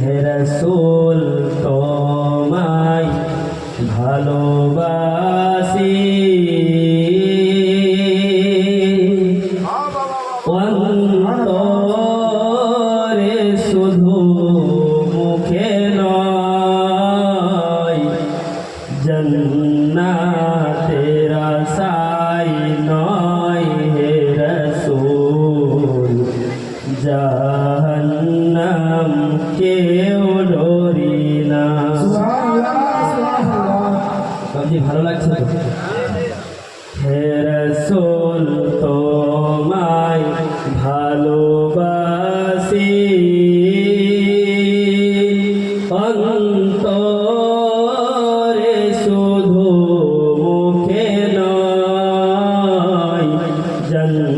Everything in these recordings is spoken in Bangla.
হে রসুল তোমায় ভালোবাসি। অন্তর جنة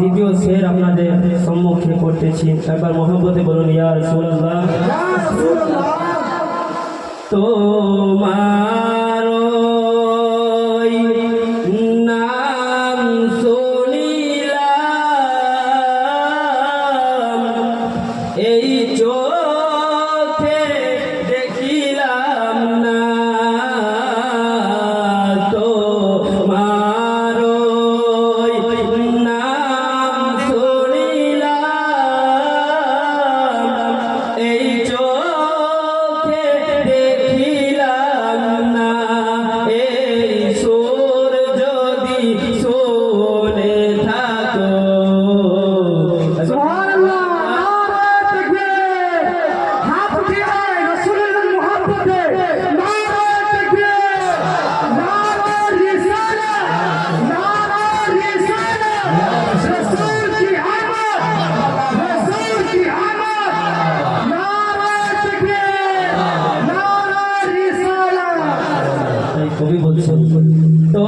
ভিডিও শেয়ার আপনাদের সম্মুখে করতেছি। একবার মহাপতি বলুন ইয়া তো তোমার কবি বলছেন তো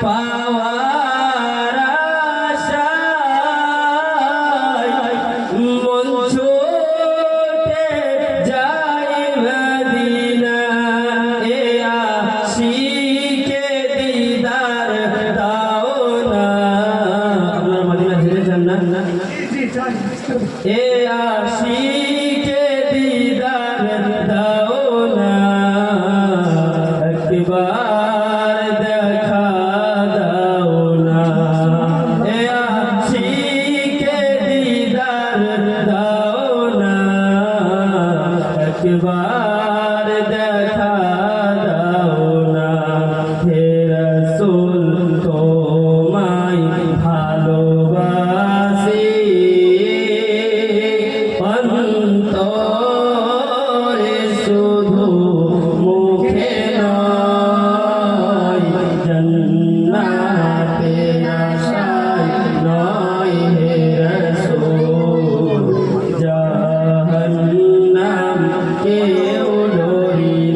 把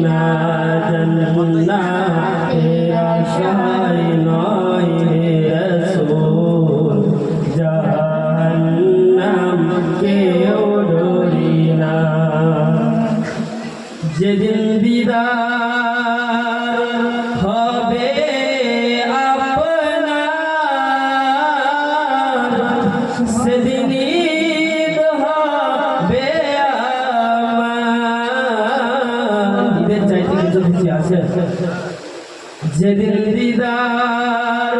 না জন্না হেরা শায় নয় হে রসুল জাহান্নাম কেউ ডরি যেদিন দিদার যেদিন দিদার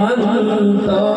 Allah.